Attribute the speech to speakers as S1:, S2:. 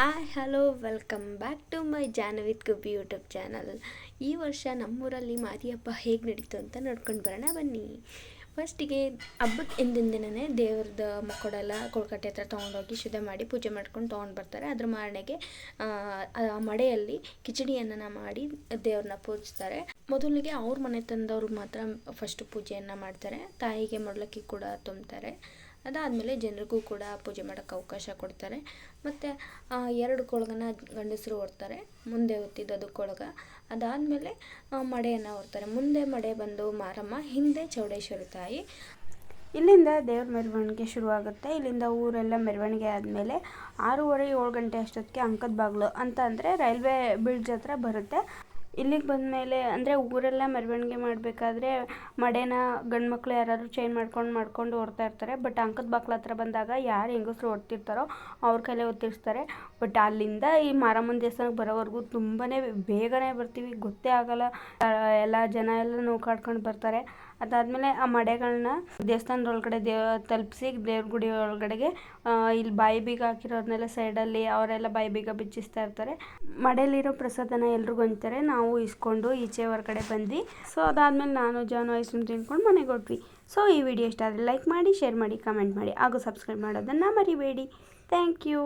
S1: Hi, hello, welcome back to my Janavith Gubbi YouTube channel. ಈ ವರ್ಷ ನಮ್ಮೂರಲ್ಲಿ ಮಾರಿ ಹಬ್ಬ ಹೇಗೆ ನಡೀತು ಅಂತ ನೋಡ್ಕೊಂಡು ಬರೋಣ ಬನ್ನಿ. ಫಸ್ಟಿಗೆ ಹಬ್ಬದ ಹಿಂದಿನ ದಿನವೇ ದೇವ್ರದ್ದು ಮಕ್ಕಳೆಲ್ಲ ಕೊಳ್ಕಟ್ಟೆ ಹತ್ರ ತೊಗೊಂಡೋಗಿ ಶುದ್ಧ ಮಾಡಿ ಪೂಜೆ ಮಾಡ್ಕೊಂಡು ತೊಗೊಂಡು ಬರ್ತಾರೆ. ಅದ್ರ ಮಾರನೆಗೆ ಮಡೆಯಲ್ಲಿ ಕಿಚಡಿಯನ್ನು ಮಾಡಿ ದೇವ್ರನ್ನ ಪೂಜಿಸ್ತಾರೆ. ಮೊದಲಿಗೆ ಅವ್ರ ಮನೆ ತಂದವ್ರಿಗೆ ಮಾತ್ರ ಫಸ್ಟು ಪೂಜೆಯನ್ನು ಮಾಡ್ತಾರೆ. ತಾಯಿಗೆ ಮೊಡ್ಲಕ್ಕಿ ಕೂಡ ತುಂಬ್ತಾರೆ. ಅದಾದಮೇಲೆ ಜನರಿಗೂ ಕೂಡ ಪೂಜೆ ಮಾಡೋಕ್ಕೆ ಅವಕಾಶ ಕೊಡ್ತಾರೆ. ಮತ್ತು ಎರಡು ಕೊಳಗನ ಗಂಡಸರು ಹೊರ್ತಾರೆ ಮುಂದೆ ಹೊತ್ತಿದ್ದು ಕೊಳಗ. ಅದಾದಮೇಲೆ ಮಡೆಯನ್ನು ಹೊರ್ತಾರೆ ಮುಂದೆ ಮಡೆ ಬಂದು ಮಾರಮ್ಮ, ಹಿಂದೆ ಚೌಡೇಶ್ವರಿ ತಾಯಿ. ಇಲ್ಲಿಂದ ದೇವ್ರ ಮೆರವಣಿಗೆ ಶುರುವಾಗುತ್ತೆ. ಇಲ್ಲಿಂದ ಊರೆಲ್ಲ ಮೆರವಣಿಗೆ ಆದಮೇಲೆ ಆರೂವರೆ ಏಳು ಗಂಟೆ ಅಷ್ಟೊತ್ತಿಗೆ ಅಂಕದ ಬಾಗಿಲು ಅಂತ ಅಂದರೆ ರೈಲ್ವೆ ಬ್ರಿಡ್ಜ್ ಹತ್ರ ಬರುತ್ತೆ. ಇಲ್ಲಿಗೆ ಬಂದಮೇಲೆ ಅಂದರೆ ಊರೆಲ್ಲ ಮೆರವಣಿಗೆ ಮಾಡಬೇಕಾದ್ರೆ ಮಡೇನ ಗಂಡು ಮಕ್ಕಳು ಯಾರಾದ್ರು ಚೈನ್ ಮಾಡ್ಕೊಂಡು ಮಾಡ್ಕೊಂಡು ಓಡ್ತಾ ಇರ್ತಾರೆ. ಬಟ್ ಅಂಕದ ಬಾಕ್ಲ ಹತ್ರ ಬಂದಾಗ ಯಾರು ಹೆಂಗಸರು ಓಡ್ತಿರ್ತಾರೋ ಅವ್ರ ಕೈಲೇ ಒತ್ತಿಸ್ತಾರೆ ಬಟ್ ಅಲ್ಲಿಂದ ಈ ಮಾರಮ್ಮನ ದೇವಸ್ಥಾನಕ್ಕೆ ಬರೋವರೆಗೂ ತುಂಬಾ ಬೇಗನೆ ಬರ್ತೀವಿ. ಗೊತ್ತೇ ಆಗಲ್ಲ. ಎಲ್ಲ ಜನ ಎಲ್ಲ ನೂಕಾಡ್ಕೊಂಡು ಬರ್ತಾರೆ. ಅದಾದಮೇಲೆ ಆ ಮಡೆಗಳನ್ನ ದೇವಸ್ಥಾನದೊಳಗಡೆ ದೇವ ತಲುಪಿಸಿ ದೇವ್ರ ಗುಡಿ ಒಳಗಡೆಗೆ ಇಲ್ಲಿ ಬಾಯಿ ಬೀಗ ಹಾಕಿರೋರ್ನೆಲ್ಲ ಸೈಡಲ್ಲಿ ಅವರೆಲ್ಲ ಬಾಯಿ ಬೀಗ ಬಿಚ್ಚಿಸ್ತಾ ಇರ್ತಾರೆ. ಮಡೆಯಲ್ಲಿರೋ ಪ್ರಸಾದನ ಎಲ್ರಿಗೂ ಹಂಚ್ತಾರೆ ನಾವು ಇಸ್ಕೊಂಡು ಈಚೆ ಹೊರಗಡೆ ಬಂದ್ವಿ. ಸೊ ಅದಾದಮೇಲೆ ನಾನು, ಜಾನು ಐಸ್ ಕ್ರೀಮ್ ತಿನ್ಕೊಂಡು ಮನೆಗೆ ಹೊಟ್ವಿ. ಸೊ ಈ ವಿಡಿಯೋ ಇಷ್ಟ ಆದರೆ ಲೈಕ್ ಮಾಡಿ ಶೇರ್ ಮಾಡಿ ಕಮೆಂಟ್ ಮಾಡಿ. ಹಾಗೂ ಸಬ್ಸ್ಕ್ರೈಬ್ ಮಾಡೋದನ್ನು ಮರಿಬೇಡಿ. Thank you